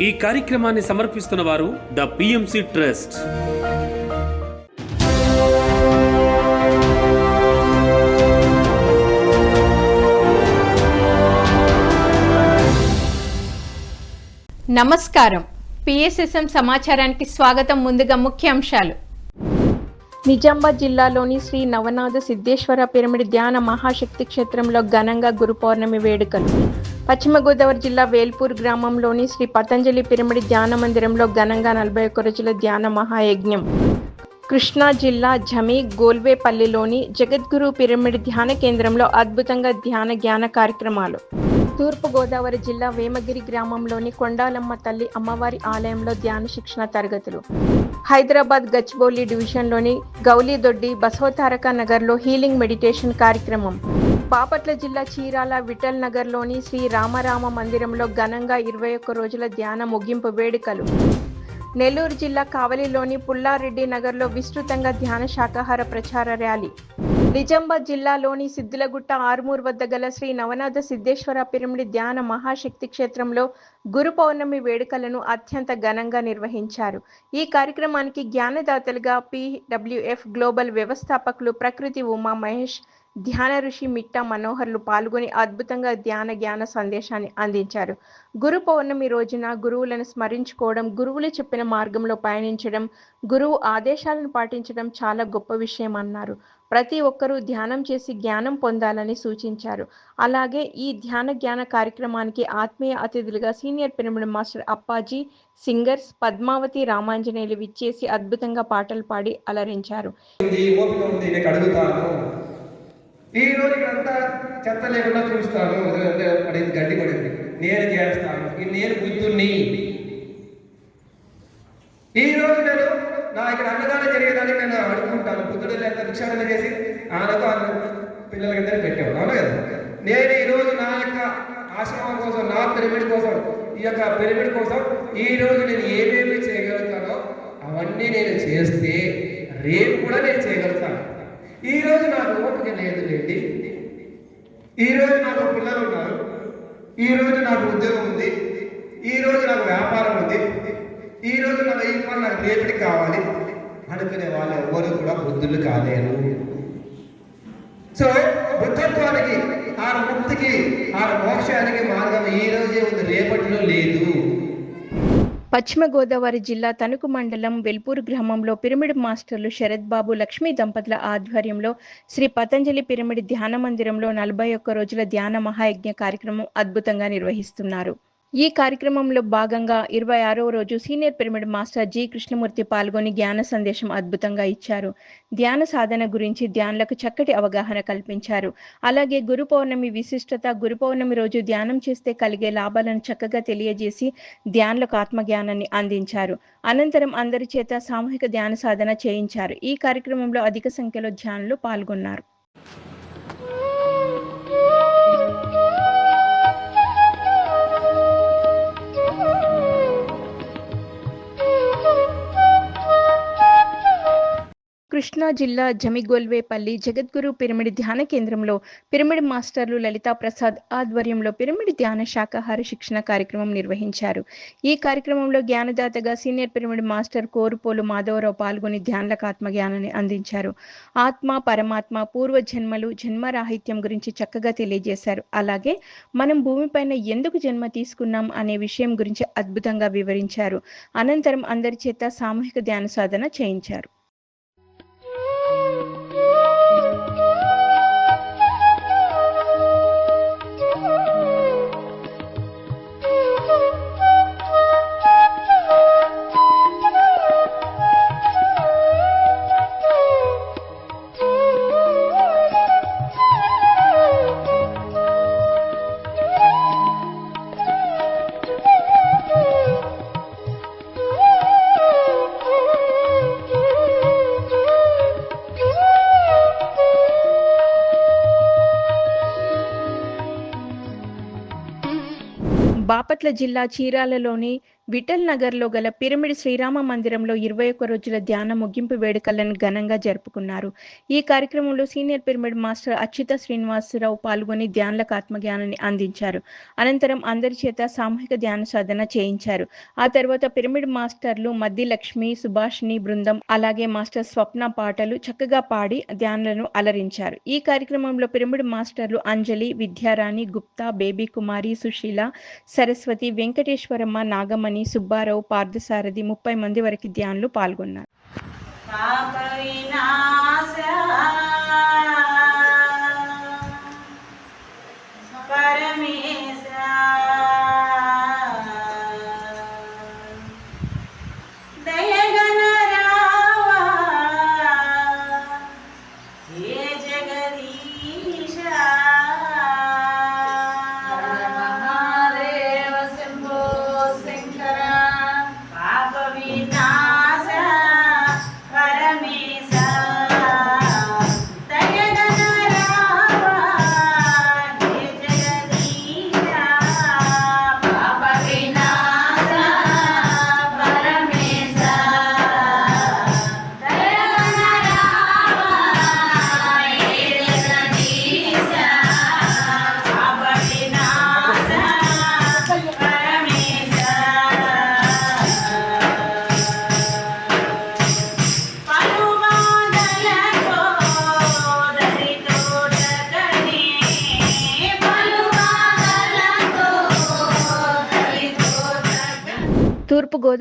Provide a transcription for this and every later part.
ఈ కార్యక్రమాన్ని సమర్పిస్తున్న వారు ద పిఎంసి ట్రస్ట్. నమస్కారం. పిఎస్ఎస్ఎం సమాచారానికి స్వాగతం. ముందుగా ముఖ్యాంశాలు. నిజామాబాద్ జిల్లాలోని శ్రీ నవనాథ సిద్ధేశ్వర పిరమిడ్ ధ్యాన మహాశక్తి క్షేత్రంలో ఘనంగా గురు పౌర్ణమి వేడుకలు. పశ్చిమ గోదావరి జిల్లా వేల్పూర్ గ్రామంలోని శ్రీ పతంజలి పిరమిడ్ ధ్యాన మందిరంలో ఘనంగా నలభై ఒక్క రోజుల ధ్యాన మహాయజ్ఞం. కృష్ణా జిల్లా జమి గోల్వేపల్లిలోని జగద్గురు పిరమిడ్ ధ్యాన కేంద్రంలో అద్భుతంగా ధ్యాన జ్ఞాన కార్యక్రమాలు. తూర్పుగోదావరి జిల్లా వేమగిరి గ్రామంలోని కొండాలమ్మ తల్లి అమ్మవారి ఆలయంలో ధ్యాన శిక్షణ తరగతులు. హైదరాబాద్ గచ్చిబౌలి డివిజన్లోని గౌలీదొడ్డి బసవతారక నగర్లో హీలింగ్ మెడిటేషన్ కార్యక్రమం. బాపట్ల జిల్లా చీరాల విఠల్ నగర్లోని శ్రీ రామరామ మందిరంలో ఘనంగా ఇరవై ఒక్క రోజుల ధ్యాన ముగింపు వేడుకలు. నెల్లూరు జిల్లా కావలిలోని పుల్లారెడ్డి నగర్లో విస్తృతంగా ధ్యాన శాకాహార ప్రచార ర్యాలీ. నిజామాబాద్ జిల్లాలోని సిద్దులగుట్ట ఆర్మూర్ వద్ద గల శ్రీ నవనాథ సిద్ధేశ్వర పిరమిడి ధ్యాన మహాశక్తి క్షేత్రంలో గురు పౌర్ణమి వేడుకలను అత్యంత ఘనంగా నిర్వహించారు. ఈ కార్యక్రమానికి జ్ఞానదాతలుగా పిడబ్ల్యూఎఫ్ గ్లోబల్ వ్యవస్థాపకులు ప్రకృతి ఉమా మహేష్ ధ్యాన ఋషి మిట్ట మనోహర్లు పాల్గొని అద్భుతంగా ధ్యాన జ్ఞాన సందేశాన్ని అందించారు. గురు పౌర్ణమి రోజున గురువులను స్మరించుకోవడం గురువులు చెప్పిన మార్గంలో పయనించడం గురువు ఆదేశాలను పాటించడం చాలా గొప్ప విషయం అన్నారు ప్రతి ఒక్కరూ ధ్యానం చేసి జ్ఞానం పొందాలని సూచించారు. అలాగే ఈ ధ్యాన జ్ఞాన కార్యక్రమానికి ఆత్మీయ అతిథులుగా senior pyramid master Appaji singers Padmavathi Ramanjaneyulu విచ్చేసి అద్భుతంగా పాటలు పాడి అలరించారు. ఈ రోజు ఇక్కడంతా చెత్త లేకుండా చూస్తాను. పడింది గడ్డి పడింది. నేను చేస్తాను. నేను బుద్ధుణ్ణి. ఈ రోజు నేను నా ఇక్కడ అన్నదానం జరిగేదానికి నేను అడుగుకుంటాను. బుద్ధుడు లేక భిక్షాటన చేసి ఆనకు అన్న పిల్లలకిద్దరు పెట్టాను అవును కదా? నేను ఈ రోజు నా యొక్క ఆశ్రమం కోసం నా పిరమిడ్ కోసం ఈ యొక్క పిరమిడ్ కోసం ఈ రోజు నేను ఏమేమి చేయగలుగుతానో అవన్నీ నేను చేస్తే రేపు కూడా నేను చేయగలుగుతాను. ఈ రోజు నాకు ఓపిక లేదు లేండి. ఈ రోజు నాకు పిల్లలు ఉన్నారు. ఈ రోజు నాకు ఉద్యోగం ఉంది. ఈ రోజు నాకు వ్యాపారం ఉంది. ఈ రోజు నాకు ఈ నాకు రేపటి కావాలి అనుకునే వాళ్ళు ఎవరు కూడా బుద్ధులు కాలేరు. సో బుద్ధత్వానికి ఆ ముక్తికి ఆ మోక్షానికి మార్గం ఈ రోజే ఉంది రేపటిలో లేదు. పశ్చిమ గోదావరి జిల్లా తణుకు మండలం వెల్పూర్ గ్రామంలో పిరమిడ్ మాస్టర్లు శరత్ బాబు లక్ష్మీ దంపతుల ఆధ్వర్యంలో శ్రీ పతంజలి పిరమిడ్ ధ్యాన మందిరంలో నలభై ఒక్క రోజుల ధ్యాన మహాయజ్ఞ కార్యక్రమం అద్భుతంగా నిర్వహిస్తున్నారు. ఈ కార్యక్రమంలో భాగంగా ఇరవై ఆరవ రోజు senior pyramid master G Krishnamurthy పాల్గొని ధ్యాన సందేశం అద్భుతంగా ఇచ్చారు. ధ్యాన సాధన గురించి ధ్యానులకు చక్కటి అవగాహన కల్పించారు. అలాగే గురు పౌర్ణమి విశిష్టత గురు పౌర్ణమి రోజు ధ్యానం చేస్తే కలిగే లాభాలను చక్కగా తెలియజేసి ధ్యానులకు ఆత్మజ్ఞానాన్ని అందించారు. అనంతరం అందరి చేత సామూహిక ధ్యాన సాధన చేయించారు. ఈ కార్యక్రమంలో అధిక సంఖ్యలో ధ్యానులు పాల్గొన్నారు. కృష్ణా జిల్లా జమిగోల్వేపల్లి జగద్గురు పిరమిడ్ ధ్యాన కేంద్రంలో పిరమిడ్ మాస్టర్లు లలితా ప్రసాద్ ఆధ్వర్యంలో పిరమిడ్ ధ్యాన శాకాహార శిక్షణ కార్యక్రమం నిర్వహించారు. ఈ కార్యక్రమంలో జ్ఞానదాతగా senior pyramid master Korupolu Madhavarao పాల్గొని ధ్యానలకు ఆత్మ జ్ఞానాన్ని అందించారు. ఆత్మ పరమాత్మ పూర్వ జన్మలు జన్మరాహిత్యం గురించి చక్కగా తెలియజేశారు. అలాగే మనం భూమిపైన ఎందుకు జన్మ తీసుకున్నాం అనే విషయం గురించి అద్భుతంగా వివరించారు. అనంతరం అందరి చేత సామూహిక ధ్యాన సాధన చేయించారు. బాపట్ల జిల్లా చీరాలలోని విఠల్ నగర్లో గల పిరమిడ్ శ్రీరామ మందిరంలో ఇరవై ఒక్క రోజుల ధ్యాన ముగింపు వేడుకలను ఘనంగా జరుపుకున్నారు. ఈ కార్యక్రమంలో senior pyramid master Achyuta Srinivasarao పాల్గొని ధ్యానులకు ఆత్మజ్ఞానాన్ని అందించారు. అనంతరం అందరి చేత సామూహిక ధ్యాన సాధన చేయించారు. ఆ తర్వాత పిరమిడ్ మాస్టర్లు మద్ది లక్ష్మి సుభాషిణి బృందం అలాగే మాస్టర్ స్వప్న పాటలు చక్కగా పాడి ధ్యానులను అలరించారు. ఈ కార్యక్రమంలో పిరమిడ్ మాస్టర్లు అంజలి విద్యారాణి గుప్తా బేబీ కుమారి సుశీల సరస్వతి వెంకటేశ్వరమ్మ నాగమణి సుబ్బారావు పార్థసారథి ముప్పై మంది వరకు ధ్యానులు పాల్గొన్నారు.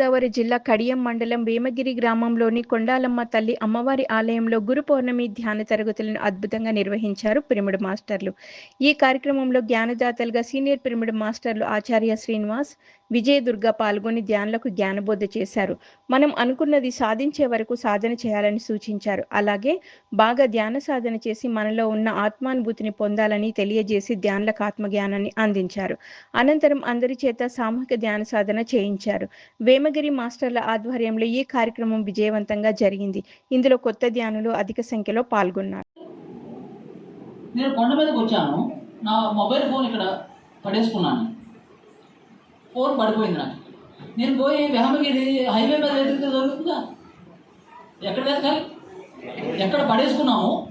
గోదావరి జిల్లా కడియం మండలం వేమగిరి గ్రామంలోని కొండాలమ్మ తల్లి అమ్మవారి ఆలయంలో గురు పౌర్ణమి ధ్యాన తరగతులను అద్భుతంగా నిర్వహించారు పిరమిడ్ మాస్టర్లు. ఈ కార్యక్రమంలో జ్ఞానదాతలుగా సీనియర్ పిరమిడ్ మాస్టర్లు ఆచార్య శ్రీనివాస్ విజయదుర్గ పాల్గొని ధ్యానులకు జ్ఞానబోధ చేశారు. మనం అనుకున్నది సాధించే వరకు సాధన చేయాలని సూచించారు. అలాగే బాగా ధ్యాన సాధన చేసి మనలో ఉన్న ఆత్మానుభూతిని పొందాలని తెలియజేసి ధ్యానులకు ఆత్మజ్ఞానాన్ని అందించారు. అనంతరం అందరి చేత సామూహిక ధ్యాన సాధన చేయించారు. వేమగిరి మాస్టర్ల ఆధ్వర్యంలో ఈ కార్యక్రమం విజయవంతంగా జరిగింది. ఇందులో కొత్త ధ్యానులు అధిక సంఖ్యలో పాల్గొన్నారు. నేను కొండ మీదకి వచ్చాను. నా మొబైల్ ఫోన్ ఇక్కడ పడేసుకున్నాను. ఫోన్ పడిపోయింది నాకు. నేను పోయి వెహమగిరి హైవే మీద వెతికితే దొరుకుతుందా? ఎక్కడ వెతకాలి? ఎక్కడ పడేసుకున్నాము?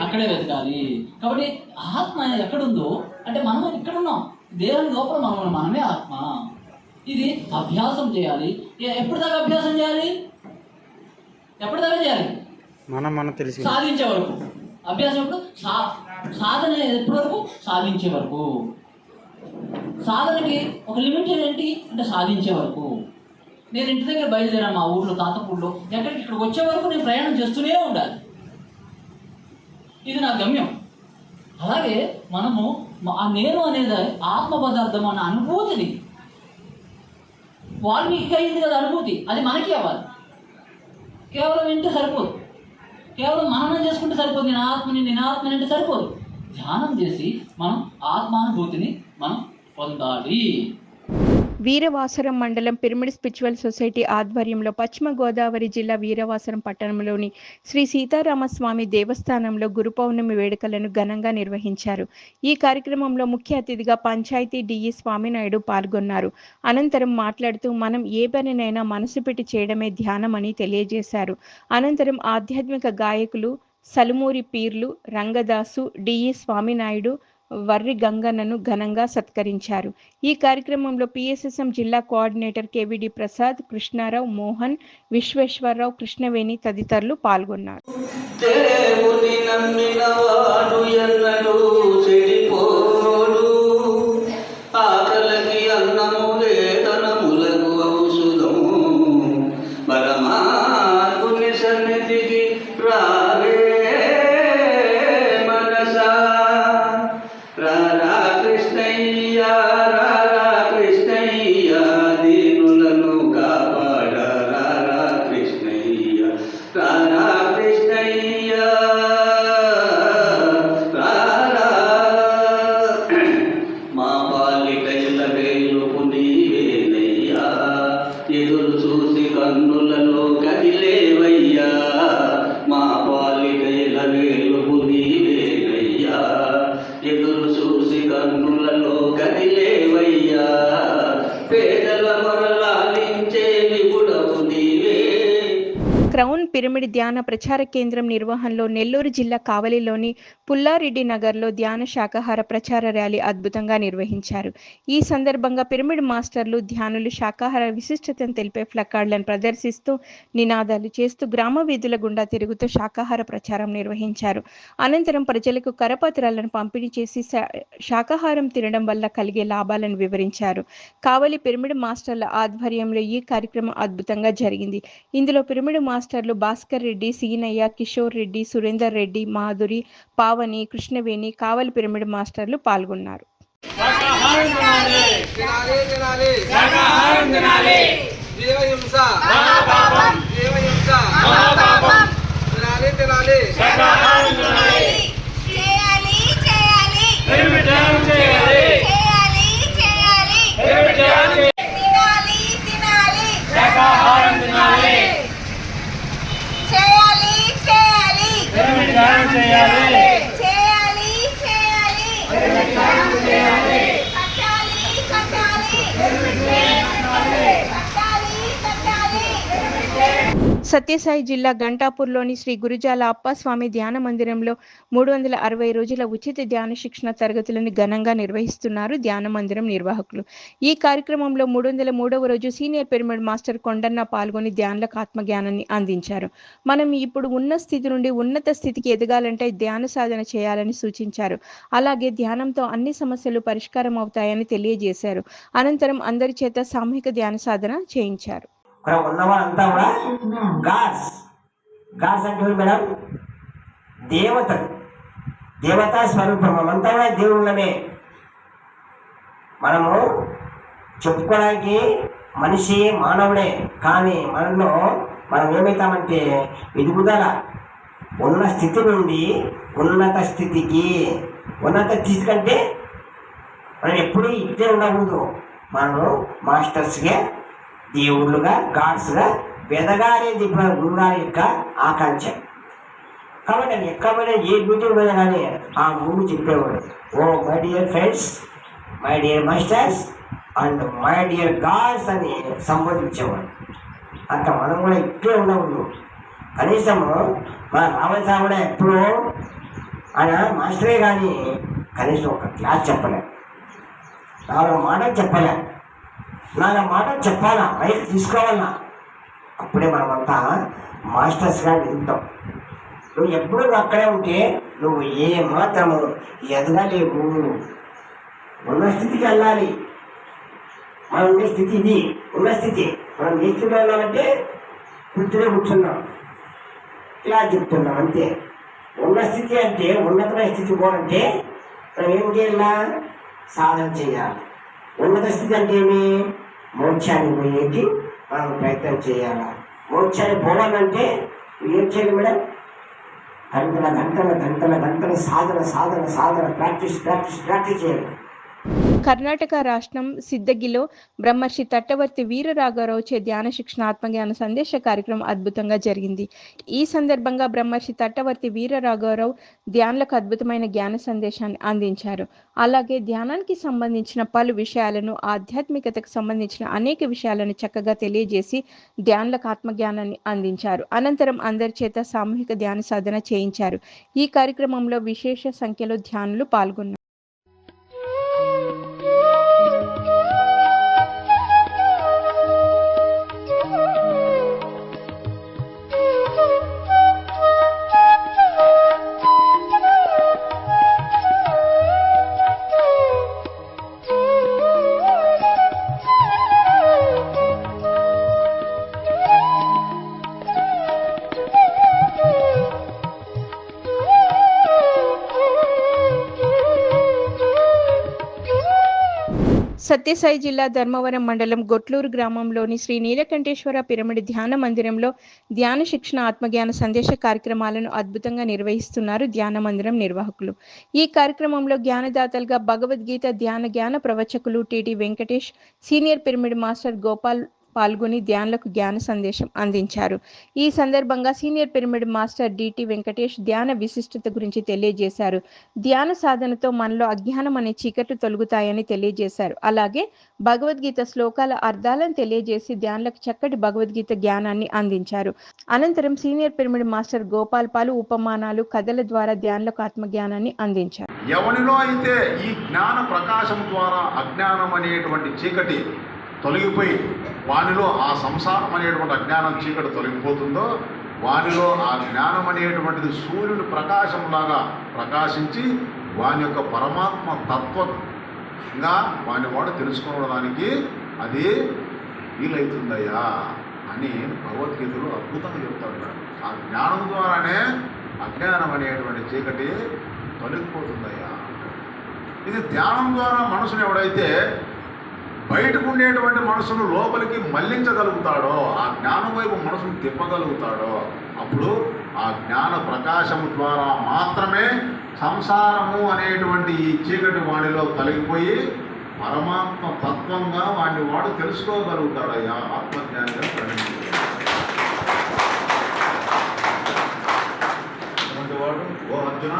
అక్కడే వెతకాలి. కాబట్టి ఆత్మ ఎక్కడుందో అంటే మనం ఇక్కడ ఉన్నాం దేవుని లోపల మనం మనమే ఆత్మ. ఇది అభ్యాసం చేయాలి. ఎప్పుడు దాకా అభ్యాసం చేయాలి? ఎప్పటి దాకా చేయాలి? మనం మనం తెలిసి సాధించే వరకు. అభ్యాసం ఎప్పుడు? సా సాధన ఎప్పటి వరకు? సాధించే వరకు. సాధనకి ఒక లిమిట్ ఏంటి? అంటే సాధించే వరకు. నేను ఇంటి దగ్గర బయలుదేరాను మా ఊర్లో తాతపూర్లో. ఎక్కడికి ఇక్కడ వచ్చే వరకు నేను ప్రయాణం చేస్తూనే ఉండాలి. ఇది నా గమ్యం. అలాగే మనము ఆ నేను అనేది ఆత్మ పదార్థం అన్న అనుభూతిని. వాల్మీకి అయింది కదా అనుభూతి. అది మనకి అవ్వాలి. కేవలం వింటే సరిపోదు. కేవలం మననం చేసుకుంటే సరిపోదు. నేను ఆత్మని నేను ఆత్మని అంటే సరిపోదు. ధ్యానం చేసి మనం ఆత్మానుభూతిని మనం పొందాలి. వీరవాసరం మండలం పిరమిడ్ స్పిరిచువల్ సొసైటీ ఆధ్వర్యంలో పశ్చిమ గోదావరి జిల్లా వీరవాసరం పట్టణంలోని శ్రీ సీతారామస్వామి దేవస్థానంలో గురు పౌర్ణమి వేడుకలను ఘనంగా నిర్వహించారు. ఈ కార్యక్రమంలో ముఖ్య అతిథిగా పంచాయతీ డిఈ స్వామినాయుడు పాల్గొన్నారు. అనంతరం మాట్లాడుతూ మనం ఏ పనినైనా మనసు పెట్టి చేయడమే ధ్యానమని తెలియజేశారు. అనంతరం ఆధ్యాత్మిక గాయకులు సలుమూరి పీర్లు రంగదాసు డిఈ స్వామినాయుడు వర్రి గంగన్నను ఘనంగా సత్కరించారు. ఈ కార్యక్రమంలో పిఎస్ఎస్ఎం జిల్లా కోఆర్డినేటర్ కేవిడి ప్రసాద్ కృష్ణారావు మోహన్ విశ్వేశ్వరరావు కృష్ణవేణి తదితరులు పాల్గొన్నారు. పిరమిడ్ ధ్యాన ప్రచార కేంద్రం నిర్వహణలో నెల్లూరు జిల్లా కావలిలోని పుల్లారెడ్డి నగర్లో ధ్యాన శాకాహార ప్రచార ర్యాలీ అద్భుతంగా నిర్వహించారు. ఈ సందర్భంగా పిరమిడ్ మాస్టర్లు ధ్యానులు శాకాహార విశిష్టతను తెలిపే ఫ్లకార్డులను ప్రదర్శిస్తూ నినాదాలు చేస్తూ గ్రామ వీధుల గుండా తిరుగుతూ శాకాహార ప్రచారం నిర్వహించారు. అనంతరం ప్రజలకు కరపత్రాలను పంపిణీ చేసి శా- శాకాహారం తినడం వల్ల కలిగే లాభాలను వివరించారు. కావలి పిరమిడ్ మాస్టర్ల ఆధ్వర్యంలో ఈ కార్యక్రమం అద్భుతంగా జరిగింది. ఇందులో పిరమిడ్ మాస్టర్లు భాస్కర్ రెడ్డి సీనయ్య కిషోర్ రెడ్డి సురేందర్ రెడ్డి మాధురి పావని కృష్ణవేణి కావలి పిరమిడ్ మాస్టర్లు పాల్గొన్నారు. తినాలి తినాలి శాకాహారం తినాలి జీవహింస మహాపాపం జీవహింస మహాపాపం తినాలి తినాలి శాకాహారం తినాలి చేయాలి చేయాలి ధ్యానం చేయాలి చేయాలి చేయాలి ధ్యానం చేయాలి తినాలి తినాలి శాకాహారం తినాలి చేయాలి చేయాలి. చేయాలి చేయాలి. సత్యసాయి జిల్లా గంటాపూర్లోని శ్రీ గురుజాల అప్పస్వామి ధ్యాన మందిరంలో మూడు వందల అరవై రోజుల ఉచిత ధ్యాన శిక్షణ తరగతులను ఘనంగా నిర్వహిస్తున్నారు ధ్యాన మందిరం నిర్వాహకులు. ఈ కార్యక్రమంలో మూడు వందల మూడవ రోజు సీనియర్ పిరమిడ్ మాస్టర్ కొండన్న పాల్గొని ధ్యానులకు ఆత్మజ్ఞానాన్ని అందించారు. మనం ఇప్పుడు ఉన్న స్థితి నుండి ఉన్నత స్థితికి ఎదగాలంటే ధ్యాన సాధన చేయాలని సూచించారు. అలాగే ధ్యానంతో అన్ని సమస్యలు పరిష్కారం అవుతాయని తెలియజేశారు. అనంతరం అందరి చేత సామూహిక ధ్యాన సాధన చేయించారు. ఇక్కడ ఉన్న అంతా కూడా? గాడ్స్. గాడ్స్ అంటే మేడం? దేవతలు. దేవతా స్వరూపం. మనమంతా కూడా దేవుళ్ళమే. మనము చెప్పుకోవడానికి మనిషి మానవుడే కానీ మనలో మనం ఏమవుతామంటే ఎదుగుదల. ఉన్న స్థితి నుండి ఉన్నత స్థితికి. ఉన్నత స్థితి కంటే మనం ఎప్పుడూ ఇట్టే ఉండకూడదు. మనము మాస్టర్స్గా దేవుళ్ళుగా గాడ్స్గా వెదగానేది గురుగారి యొక్క ఆకాంక్ష. కాబట్టి అది ఎక్కడైనా ఏ మీటింగ్ పోయినా కానీ ఆ ముందు చెప్పేవాడు ఓ my dear friends my dear masters and my dear gods అని సంబోధించేవాడు. అంత మనం కూడా ఇట్లే ఉండవు కనీసము మన రామచా కూడా ఎప్పుడూ ఆయన మాస్టరే కానీ కనీసం ఒక క్లాస్ చెప్పలే. నాలుగు మాటలు చెప్పలే. నా మాట చెప్పాలా? రైట్ తీసుకోవాలా? అప్పుడే మనమంతా మాస్టర్స్గా ఎదుగుతాం నువ్వు ఎప్పుడు అక్కడే ఉంటే నువ్వు ఏ మాత్రము ఎదగలేవు. ఉన్న స్థితికి వెళ్ళాలి. మనం ఉండే స్థితి ఇది. ఉన్న స్థితి. మనం ఏ స్థితిలో ఉన్నామంటే కూర్చునే కూర్చున్నాం. ఇలా చెప్తున్నాం అంతే. ఉన్న స్థితి అంటే ఉన్నతమైన స్థితి పోవాలంటే మనం ఏం చేయాలా? సాధన చేయాలి. ఉన్నత స్థితి అంటే ఏమి? మోక్షాన్ని పోయేది మనం ప్రయత్నం చేయాలా? మోక్షాన్ని పోవాలంటే ఏం చేయాలి మేడం? గంటల గంటల గంటల గంటల సాధన సాధన సాధన ప్రాక్టీస్ ప్రాక్టీస్ ప్రాక్టీస్ చేయాలి. కర్ణాటక రాష్ట్రం సిద్దగిలో బ్రహ్మర్షి తట్టవర్తి వీరరాఘవరావు చే ధ్యాన శిక్షణ ఆత్మజ్ఞాన సందేశ కార్యక్రమం అద్భుతంగా జరిగింది. ఈ సందర్భంగా బ్రహ్మర్షి తట్టవర్తి వీరరాఘవరావు ధ్యానులకు అద్భుతమైన జ్ఞాన సందేశాన్ని అందించారు. అలాగే ధ్యానానికి సంబంధించిన పలు విషయాలను ఆధ్యాత్మికతకు సంబంధించిన అనేక విషయాలను చక్కగా తెలియజేసి ధ్యానులకు ఆత్మజ్ఞానాన్ని అందించారు. అనంతరం అందరి చేత సామూహిక ధ్యాన సాధన చేయించారు. ఈ కార్యక్రమంలో విశేష సంఖ్యలో ధ్యానులు పాల్గొన్నారు. సత్యసాయి జిల్లా ధర్మవరం మండలం గొట్లూరు గ్రామంలోని శ్రీ నీలకంఠేశ్వర పిరమిడ్ ధ్యాన మందిరంలో ధ్యాన శిక్షణ ఆత్మజ్ఞాన సందేశ కార్యక్రమాలను అద్భుతంగా నిర్వహిస్తున్నారు ధ్యాన మందిరం నిర్వాహకులు. ఈ కార్యక్రమంలో జ్ఞానదాతలుగా భగవద్గీత ధ్యాన జ్ఞాన ప్రవచకులు TT Venkatesh senior pyramid master Gopal పాల్గొని ధ్యానులకు జ్ఞాన సందేశం అందించారు. ఈ సందర్భంగా senior pyramid master DT Venkatesh ధ్యాన విశిష్టత గురించి తెలియజేశారు. ధ్యాన సాధనతో మనలో అజ్ఞానం అనే చీకట్లు తొలుగుతాయని తెలియజేశారు. అలాగే భగవద్గీత శ్లోకాల అర్థాలను తెలియజేసి ధ్యానులకు చక్కటి భగవద్గీత జ్ఞానాన్ని అందించారు. అనంతరం సీనియర్ పిరమిడ్ మాస్టర్ గోపాల్ పాలు ఉపమానాలు కథల ద్వారా ధ్యానులకు ఆత్మజ్ఞానాన్ని అందించారు. ఎవరిలో అయితే ఈ జ్ఞాన ప్రకాశం ద్వారా అజ్ఞానం అనేటువంటి చీకటి తొలగిపోయి వానిలో ఆ సంసారం అనేటువంటి అజ్ఞానం చీకటి తొలగిపోతుందో వానిలో ఆ జ్ఞానం అనేటువంటిది సూర్యుని ప్రకాశంలాగా ప్రకాశించి వాని యొక్క పరమాత్మ తత్వంగా వాని వాడు తెలుసుకోవడానికి అది వీలవుతుందయ్యా అని భగవద్గీతలో అద్భుతంగా చెప్తాడు ఆ జ్ఞానం ద్వారానే అజ్ఞానం అనేటువంటి చీకటి తొలగిపోతుందయ్యా. ఇది ధ్యానం ద్వారా మనసును ఎవడైతే బయటకు ఉండేటువంటి మనసును లోపలికి మళ్ళించగలుగుతాడో ఆ జ్ఞానం వైపు మనసును తిప్పగలుగుతాడో అప్పుడు ఆ జ్ఞాన ప్రకాశము ద్వారా మాత్రమే సంసారము అనేటువంటి ఈ చీకటి వాడిలో కలిగిపోయి పరమాత్మ తత్వంగా వాడిని వాడు తెలుసుకోగలుగుతాడయ్యా ఆత్మజ్ఞానిగా పరిణించాడు అటువంటి వాడు ఓ అర్జున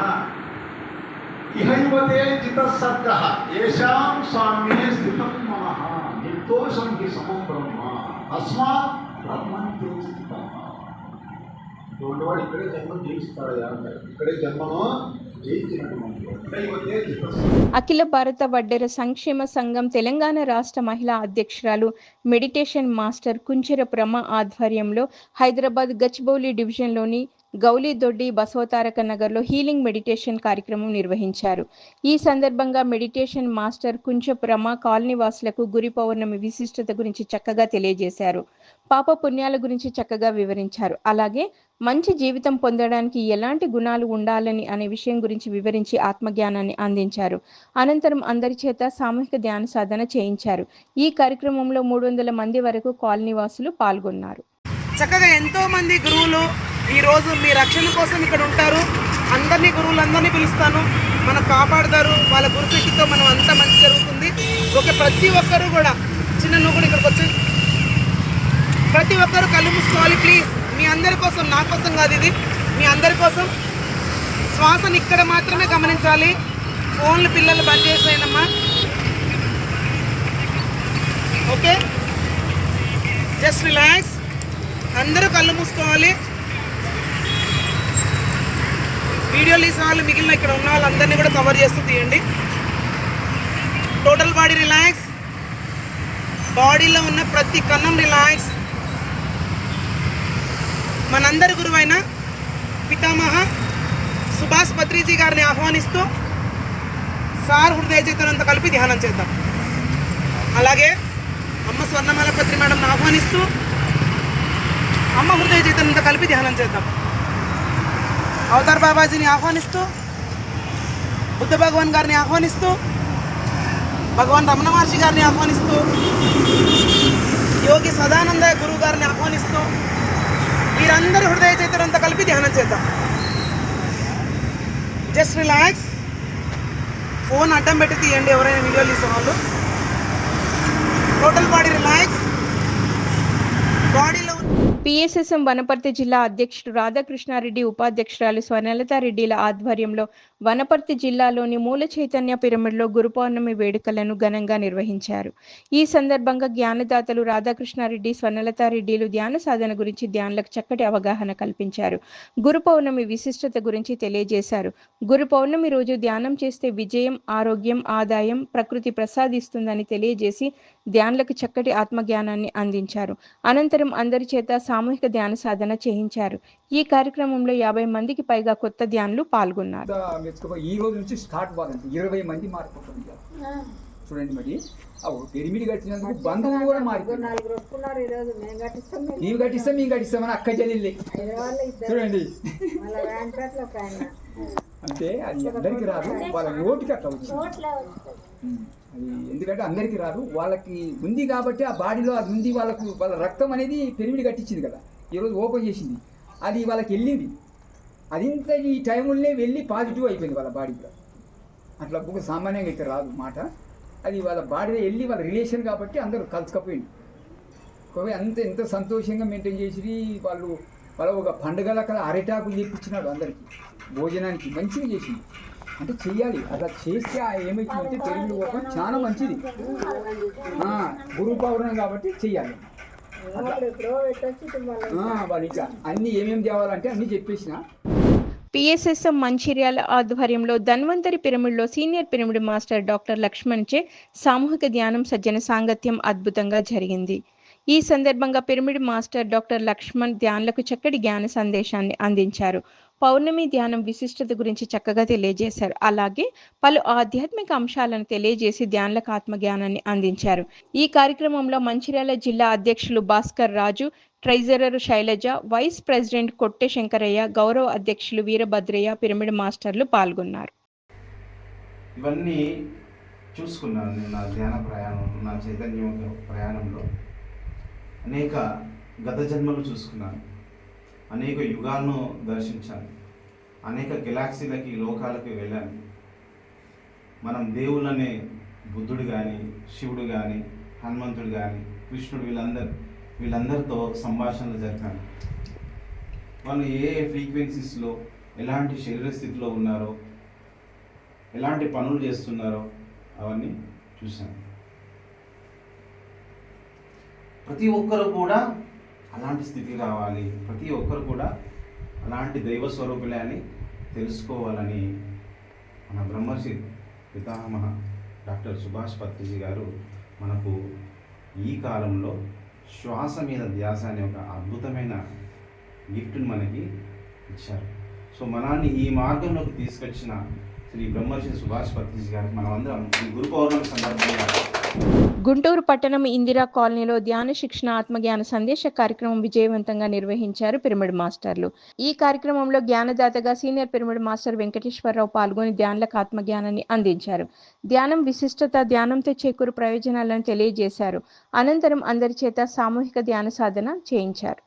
ఇహైవతే చితసర్గ ఏషాం సామ్యే స్థితం మన నిర్దోషం హి సమం బ్రహ్మ. అస్మాత్ బ్రహ్మంతో స్థితః. ఇటువంటి వాడు ఇక్కడే జన్మ జీవిస్తాడయ్యా ఇక్కడే జన్మను అఖిల భారత వడ్డెర సంక్షేమ సంఘం తెలంగాణ రాష్ట్ర మహిళా అధ్యక్షురాలు మెడిటేషన్ మాస్టర్ కుంచెర ప్రమ ఆధ్వర్యంలో హైదరాబాద్ గచ్బౌలి డివిజన్లోని గౌలీదొడ్డి బసవతారక నగర్లో హీలింగ్ మెడిటేషన్ కార్యక్రమం నిర్వహించారు. ఈ సందర్భంగా మెడిటేషన్ మాస్టర్ కుంచపురమ కాలనీవాసులకు గురి పౌర్ణమి విశిష్టత గురించి చక్కగా తెలియజేశారు. పాప పుణ్యాల గురించి చక్కగా వివరించారు. అలాగే మంచి జీవితం పొందడానికి ఎలాంటి గుణాలు ఉండాలని అనే విషయం గురించి వివరించి ఆత్మజ్ఞానాన్ని అందించారు. అనంతరం అందరి చేత సామూహిక ధ్యాన సాధన చేయించారు. ఈ కార్యక్రమంలో మూడు వందల మంది వరకు కాలనీవాసులు పాల్గొన్నారు. చక్కగా ఎంతో మంది గురువులు ఈ రోజు మీ రక్షణ కోసం ఇక్కడ ఉంటారు. అందరినీ గురువులందరినీ పిలుస్తాను. మనం కాపాడతారు. వాళ్ళ గురుశక్తితో మనం అంతా మంచి జరుగుతుంది. ఓకే ప్రతి ఒక్కరు కూడా చిన్న నువ్వు కూడా ఇక్కడికి వచ్చి ప్రతి ఒక్కరు కళ్ళు మూసుకోవాలి ప్లీజ్ మీ అందరి కోసం నా కోసం కాదు ఇది. మీ అందరి కోసం శ్వాసను ఇక్కడ మాత్రమే గమనించాలి. ఫోన్లు పిల్లలు బంద్ చేసేయనమ్మా. ఓకే? జస్ట్ రిలాక్స్ అందరూ కళ్ళు మూసుకోవాలి. వీడియోలు తీసిన వాళ్ళు మిగిలిన ఇక్కడ ఉన్న వాళ్ళందరినీ కూడా కవర్ చేస్తూ తీయండి. టోటల్ బాడీ రిలాక్స్ బాడీలో ఉన్న ప్రతి కన్నం రిలాక్స్ మనందరి గురువైన పితామహ సుభాష్ పత్రిజీ గారిని ఆహ్వానిస్తూ సార్ హృదయ చైతన్యంతో కలిపి ధ్యానం చేద్దాం. అలాగే అమ్మ స్వర్ణమాల పత్రి మేడంని ఆహ్వానిస్తూ అమ్మ హృదయ చైతన్యంతో కలిపి ధ్యానం చేద్దాం. అవతార్ బాబాజీని ఆహ్వానిస్తూ బుద్ధ భగవాన్ గారిని ఆహ్వానిస్తూ భగవాన్ రమణ మహర్షి గారిని ఆహ్వానిస్తూ యోగి సదానంద గురువు గారిని ఆహ్వానిస్తూ వీరందరూ హృదయ చైతన్యంతో కలిపి ధ్యానం చేద్దాం. Just relax. ఫోన్ అడ్డం పెట్టి తీయండి ఎవరైనా వీడియోలు తీసే వాళ్ళు. Total body relax. Body PSSM Wanaparthy జిల్లా అధ్యక్షుడు రాధాకృష్ణారెడ్డి ఉపాధ్యక్షురాలు స్వర్ణలతారెడ్డిల ఆధ్వర్యంలో వనపర్తి జిల్లాలోని మూల చైతన్య పిరమిడ్లో గురు పౌర్ణమి వేడుకలను ఘనంగా నిర్వహించారు. ఈ సందర్భంగా జ్ఞానదాతలు రాధాకృష్ణారెడ్డి స్వర్ణలతారెడ్డిలు ధ్యాన సాధన గురించి ధ్యానులకు చక్కటి అవగాహన కల్పించారు. గురు పౌర్ణమి విశిష్టత గురించి తెలియజేశారు. గురు పౌర్ణమి రోజు ధ్యానం చేస్తే విజయం ఆరోగ్యం ఆదాయం ప్రకృతి ప్రసాదిస్తుందని తెలియజేసి ధ్యానులకు చక్కటి ఆత్మజ్ఞానాన్ని అందించారు. అనంతరం అందరి చేత సామూహిక ధ్యాన సాధన చేయించారు. ఈ కార్యక్రమంలో యాభై మందికి పైగా కొత్త ధ్యానులు పాల్గొన్నారు. ఈ రోజు నుంచి స్టార్ట్ ఇరవై మంది మారిపోతుంది. చూడండి మరి. పిరిమిడి కట్టినందుకు బంధువులు కూడా మారిపోయింది. నీవు కట్టిస్తాం మేము కట్టిస్తామని అక్క చెల్లెళ్ళి చూడండి. అంటే అది అందరికి రాదు వాళ్ళ నోటికి అట్లా వచ్చింది. అది ఎందుకంటే అందరికీ రాదు. వాళ్ళకి ఉంది కాబట్టి ఆ బాడీలో అది ఉంది వాళ్ళకు వాళ్ళ రక్తం అనేది పిరిమిడి కట్టించింది కదా. ఈరోజు ఓపెన్ చేసింది. అది వాళ్ళకి వెళ్ళింది. అది ఇంత ఈ టైంలోనే వెళ్ళి పాజిటివ్ అయిపోయింది వాళ్ళ బాడీలో అట్లా బుక్ సామాన్యంగా అయితే రాదు మాట. అది వాళ్ళ బాడీలో వెళ్ళి వాళ్ళ రిలేషన్ కాబట్టి అందరూ కలుసుకపోయింది కాబట్టి అంత ఎంత సంతోషంగా మెయింటైన్ చేసి వాళ్ళు వాళ్ళ ఒక పండుగల కల అరిటాకులు చేపించినాడు అందరికీ. భోజనానికి మంచిగా చేసింది. అంటే చెయ్యాలి. అలా చేస్తే ఆ ఏమైతుందంటే తెలుగు ఒక చాలా మంచిది. గురువు పౌర్ణం కాబట్టి చెయ్యాలి. అన్ని ఏమేమి తేవాలంటే అన్ని చెప్పేసిన. పిఎస్ఎస్ఎం మంచిర్యాల ఆధ్వర్యంలో Dhanvantari పిరమిడ్లో senior pyramid master doctor Lakshman చే సామూహిక ధ్యానం సజ్జన సాంగత్యం అద్భుతంగా జరిగింది. ఈ సందర్భంగా పిరమిడ్ మాస్టర్ డాక్టర్ లక్ష్మణ్ ధ్యానులకు చక్కటి జ్ఞాన సందేశాన్ని అందించారు. పౌర్ణమి ధ్యానం విశిష్టత గురించి చక్కగా తెలియజేశారు. అలాగే పలు ఆధ్యాత్మిక అంశాలను తెలియజేసి ధ్యానులకు ఆత్మజ్ఞానాన్ని అందించారు. ఈ కార్యక్రమంలో మంచిర్యాల జిల్లా అధ్యక్షులు Bhaskar Raju treasurer Shailaja vice president Kotte Shankaraiah గౌరవ అధ్యక్షులు వీరభద్రయ్య పిరమిడ్ మాస్టర్లు పాల్గొన్నారు. ఇవన్నీ చూసుకున్నాను నేను నా ధ్యాన ప్రయాణం నా చైతన్య ప్రయాణంలో. అనేక గత జన్మలు చూసుకున్నాను. అనేక యుగాలను దర్శించాను అనేక గెలాక్సీలకి లోకాలకి వెళ్ళాను మనం దేవుళ్ళనే బుద్ధుడు కానీ శివుడు కానీ హనుమంతుడు కానీ కృష్ణుడు వీళ్ళందరూ వీళ్ళందరితో సంభాషణలు జరిపాను వాళ్ళు ఏ ఏ ఫ్రీక్వెన్సీస్లో ఎలాంటి శరీర స్థితిలో ఉన్నారో ఎలాంటి పనులు చేస్తున్నారో అవన్నీ చూశాను. ప్రతి ఒక్కరు కూడా అలాంటి స్థితి రావాలి. ప్రతి ఒక్కరు కూడా అలాంటి దైవ స్వరూపులే అని తెలుసుకోవాలని మన బ్రహ్మర్షి పితామహ డాక్టర్ సుభాష్ పత్రిజీ గారు మనకు ఈ కాలంలో శ్వాస మీద ధ్యాస అనే ఒక అద్భుతమైన గిఫ్ట్ని మనకి ఇచ్చారు. సో మనల్ని ఈ మార్గంలోకి తీసుకొచ్చిన శ్రీ బ్రహ్మర్షి సుభాష్ పత్రిజీ గారికి మనమందరం ఈ గురు పౌర్ణమి సందర్భంగా గుంటూరు పట్టణం ఇందిరా కాలనీలో ధ్యాన శిక్షణ ఆత్మజ్ఞాన సందేశ కార్యక్రమం విజయవంతంగా నిర్వహించారు పిరమిడ్ మాస్టర్లు. ఈ కార్యక్రమంలో జ్ఞానదాతగా సీనియర్ పిరమిడ్ మాస్టర్ వెంకటేశ్వరరావు పాల్గొని ధ్యానులకు ఆత్మజ్ఞానాన్ని అందించారు. ధ్యానం విశిష్టత ధ్యానంతో చేకూరు ప్రయోజనాలను తెలియజేశారు. అనంతరం అందరి చేత సామూహిక ధ్యాన సాధన చేయించారు.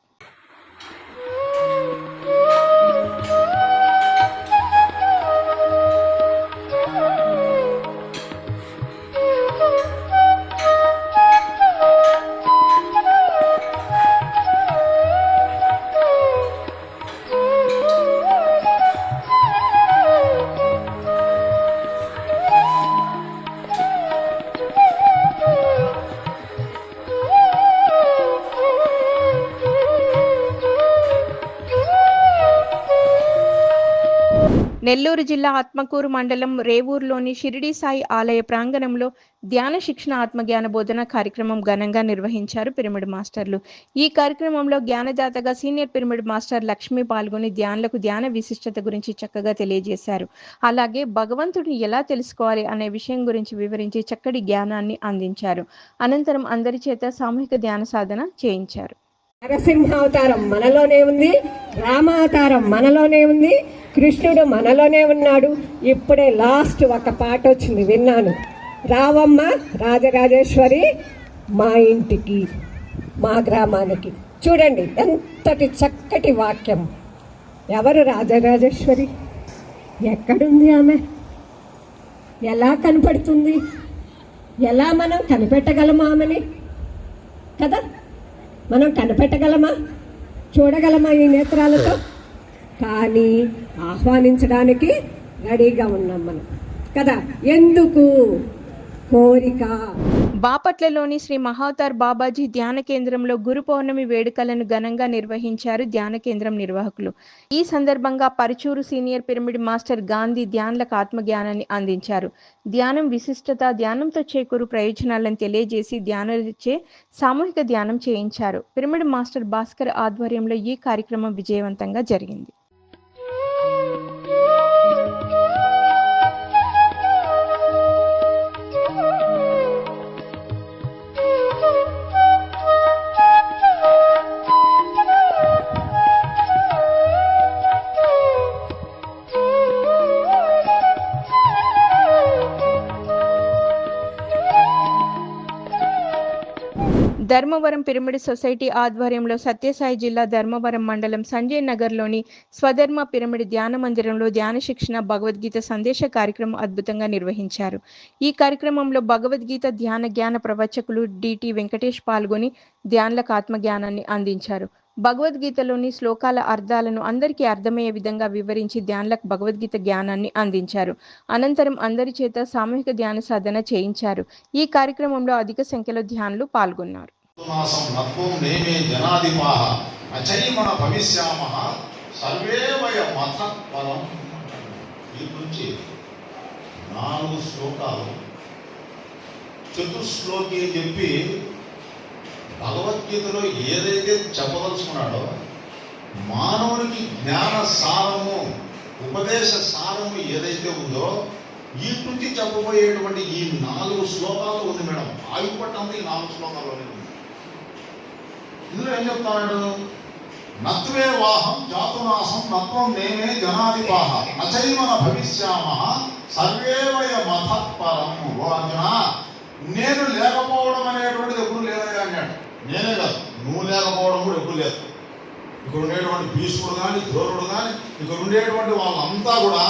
నెల్లూరు జిల్లా ఆత్మకూరు మండలం రేవూరులోని షిరిడి సాయి ఆలయ ప్రాంగణంలో ధ్యాన శిక్షణ ఆత్మజ్ఞాన బోధన కార్యక్రమం ఘనంగా నిర్వహించారు పిరమిడ్ మాస్టర్లు. ఈ కార్యక్రమంలో జ్ఞానదాతగా సీనియర్ పిరమిడ్ మాస్టర్ లక్ష్మి పాల్గొని ధ్యానులకు ధ్యాన విశిష్టత గురించి చక్కగా తెలియజేశారు. అలాగే భగవంతుడిని ఎలా తెలుసుకోవాలి అనే విషయం గురించి వివరించి చక్కటి జ్ఞానాన్ని అందించారు. అనంతరం అందరి చేత సామూహిక ధ్యాన సాధన చేయించారు. నరసింహావతారం మనలోనే ఉంది రామావతారం మనలోనే ఉంది కృష్ణుడు మనలోనే ఉన్నాడు. ఇప్పుడే లాస్ట్ ఒక పాట వచ్చింది విన్నాను. రావమ్మ రాజరాజేశ్వరి మా ఇంటికి మా గ్రామానికి. చూడండి ఎంతటి చక్కటి వాక్యం. ఎవరు రాజరాజేశ్వరి? ఎక్కడుంది ఆమె? ఎలా కనపడుతుంది? ఎలా మనం కనిపెట్టగలమా ఆమెని? కదా? మనం కనిపెట్టగలమా? చూడగలమా ఈ నేత్రాలతో? కానీ ఆహ్వానించడానికి రెడీగా ఉన్నాం మనం. కదా? ఎందుకు? కోరిక. బాపట్లలోని శ్రీ మహావతార్ బాబాజీ ధ్యాన కేంద్రంలో గురు పౌర్ణమి వేడుకలను ఘనంగా నిర్వహించారు ధ్యాన కేంద్రం నిర్వాహకులు. ఈ సందర్భంగా Paruchuru senior pyramid master Gandhi ధ్యానులకు ఆత్మజ్ఞానాన్ని అందించారు. ధ్యానం విశిష్టత ధ్యానంతో చేకూరు ప్రయోజనాలను తెలియజేసి ధ్యానులచే సామూహిక ధ్యానం చేయించారు. పిరమిడ్ మాస్టర్ భాస్కర్ ఆధ్వర్యంలో ఈ కార్యక్రమం విజయవంతంగా జరిగింది. ధర్మవరం పిరమిడ్ సొసైటీ ఆధ్వర్యంలో సత్యసాయి జిల్లా ధర్మవరం మండలం సంజయ్ నగర్లోని స్వధర్మ పిరమిడ్ ధ్యాన మందిరంలో ధ్యాన శిక్షణ భగవద్గీత సందేశ కార్యక్రమం అద్భుతంగా నిర్వహించారు. ఈ కార్యక్రమంలో భగవద్గీత ధ్యాన జ్ఞాన ప్రవచకులు డిటి వెంకటేష్ పాల్గొని ధ్యానులకు ఆత్మజ్ఞానాన్ని అందించారు. భగవద్గీతలోని శ్లోకాల అర్థాలను అందరికీ అర్థమయ్యే విధంగా వివరించి ధ్యానులకు భగవద్గీత జ్ఞానాన్ని అందించారు. అనంతరం అందరి చేత సామూహిక ధ్యాన సాధన చేయించారు. ఈ కార్యక్రమంలో అధిక సంఖ్యలో ధ్యానులు పాల్గొన్నారు. మాసం నత్వం నేమే జనాధిపాహ అచైమన భవిష్యామ సర్వే వయ మత బలం దీని నుంచి నాలుగు శ్లోకాలు చతుశ్లోకి అని చెప్పి భగవద్గీతలో ఏదైతే చెప్పదలుచుకున్నాడో మానవునికి జ్ఞాన సారము ఉపదేశ సారము ఏదైతే ఉందో ఈ నుంచి చెప్పబోయేటువంటి ఈ నాలుగు శ్లోకాలు ఉంది మేడం. ఆయుపట్టంతా ఈ నాలుగు శ్లోకాల్లోనే ఉంది ఇందులో ఏం చెప్తాడు? నత్వే వాహం జాతునాశం నత్వం నేనే జనాధిపాహ నచైవన భవిష్యామ సర్వేవయ మత పరం ఓ అర్జున నేను లేకపోవడం అనేటువంటిది ఎప్పుడు లేదయ్యా అన్నాడు. నేనే కాదు నువ్వు లేకపోవడం కూడా ఎప్పుడు లేదు. ఇక్కడ ఉండేటువంటి భీష్ముడు కానీ ధోరుడు కానీ ఇక్కడ ఉండేటువంటి వాళ్ళంతా కూడా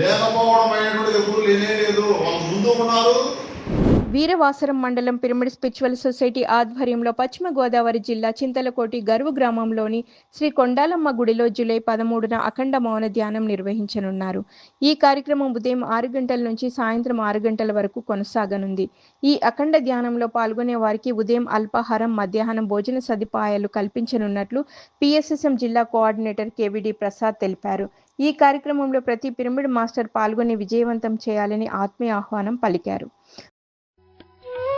లేకపోవడం అనేటువంటిది ఎప్పుడు లేనే లేదు. వాళ్ళు ముందు ఉన్నారు వీరవాసరం మండలం పిరమిడ్ స్పిరిచువల్ సొసైటీ ఆధ్వర్యంలో పశ్చిమ గోదావరి జిల్లా చింతలకోటి గరువు గ్రామంలోని శ్రీ కొండాలమ్మ గుడిలో జూలై పదమూడున అఖండ మౌన ధ్యానం నిర్వహించనున్నారు. ఈ కార్యక్రమం ఉదయం ఆరు గంటల నుంచి సాయంత్రం ఆరు గంటల వరకు కొనసాగనుంది. ఈ అఖండ ధ్యానంలో పాల్గొనే వారికి ఉదయం అల్పాహారం మధ్యాహ్నం భోజన సదుపాయాలు కల్పించనున్నట్లు పిఎస్ఎస్ఎం జిల్లా కోఆర్డినేటర్ కేవిడి ప్రసాద్ తెలిపారు. ఈ కార్యక్రమంలో ప్రతి పిరమిడ్ మాస్టర్ పాల్గొని విజయవంతం చేయాలని ఆత్మీయ ఆహ్వానం పలికారు.